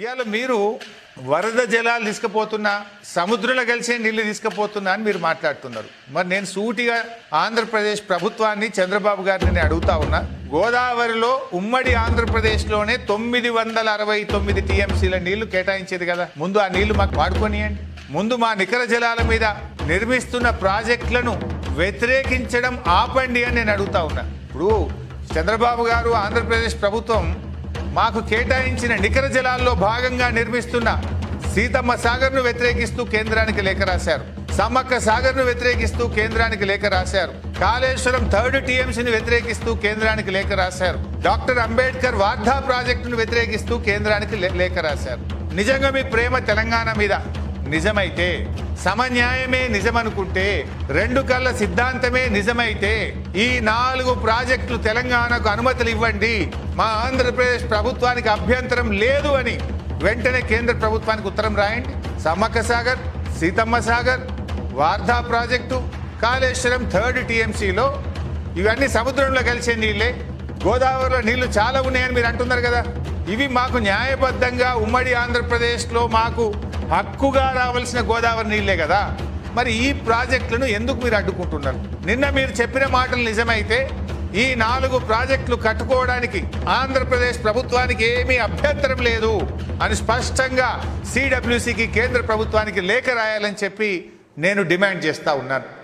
ఇవాళ మీరు వరద జలాలు తీసుకుపోతున్నా సముద్రంలో కలిసే నీళ్ళు తీసుకుపోతున్నా అని మీరు మాట్లాడుతున్నారు. మరి నేను సూటిగా ఆంధ్రప్రదేశ్ ప్రభుత్వాన్ని చంద్రబాబు గారిని నేను అడుగుతా ఉన్నా గోదావరిలో ఉమ్మడి ఆంధ్రప్రదేశ్లోనే తొమ్మిది వందల అరవై తొమ్మిది టీఎంసీల నీళ్ళు కేటాయించేది కదా. ముందు ఆ నీళ్ళు మాకు వాడుకొనియండి. ముందు మా నికర జలాల మీద నిర్మిస్తున్న ప్రాజెక్టులను వ్యతిరేకించడం ఆపండి అని నేను అడుగుతా ఉన్నా. ఇప్పుడు చంద్రబాబు గారు ఆంధ్రప్రదేశ్ ప్రభుత్వం మాకు కేటాయించిన నికర జలాల్లో భాగంగా నిర్మిస్తున్న సీతమ్మ సాగర్ను వ్యతిరేకిస్తూ కేంద్రానికి లేఖ రాశారు. సమ్మక్క సాగర్ను వ్యతిరేకిస్తూ కేంద్రానికి లేఖ రాశారు. కాళేశ్వరం థర్డ్ టీఎంసీని వ్యతిరేకిస్తూ కేంద్రానికి లేఖ రాశారు. డాక్టర్ అంబేద్కర్ వార్ధా ప్రాజెక్టును వ్యతిరేకిస్తూ కేంద్రానికి లే- లేఖ రాశారు. నిజంగా మీ ప్రేమ తెలంగాణ మీద నిజమైతే సమన్యాయమే నిజమనుకుంటే రెండు కళ్ళ సిద్ధాంతమే నిజమైతే ఈ నాలుగు ప్రాజెక్టులు తెలంగాణకు అనుమతులు ఇవ్వండి. మా ఆంధ్రప్రదేశ్ ప్రభుత్వానికి అభ్యంతరం లేదు అని వెంటనే కేంద్ర ప్రభుత్వానికి ఉత్తరం రాయండి. సమ్మక్క సాగర్ సీతమ్మ సాగర్ వార్ధా ప్రాజెక్టు కాళేశ్వరం థర్డ్ టీఎంసీలో ఇవన్నీ సముద్రంలో కలిసే నీళ్ళే. గోదావరిలో నీళ్ళు చాలా ఉన్నాయని మీరు అంటున్నారు కదా. ఇవి మాకు న్యాయబద్ధంగా ఉమ్మడి ఆంధ్రప్రదేశ్లో మాకు హక్కుగా రావాల్సిన గోదావరి నీళ్ళే కదా. మరి ఈ ప్రాజెక్టులను ఎందుకు మీరు అడ్డుకుంటున్నారు? నిన్న మీరు చెప్పిన మాటలు నిజమైతే ఈ నాలుగు ప్రాజెక్టులు కట్టుకోవడానికి ఆంధ్రప్రదేశ్ ప్రభుత్వానికి ఏమీ అభ్యంతరం లేదు అని స్పష్టంగా సిడబ్ల్యూసికి కేంద్ర ప్రభుత్వానికి లేఖ రాయాలని చెప్పి నేను డిమాండ్ చేస్తా ఉన్నాను.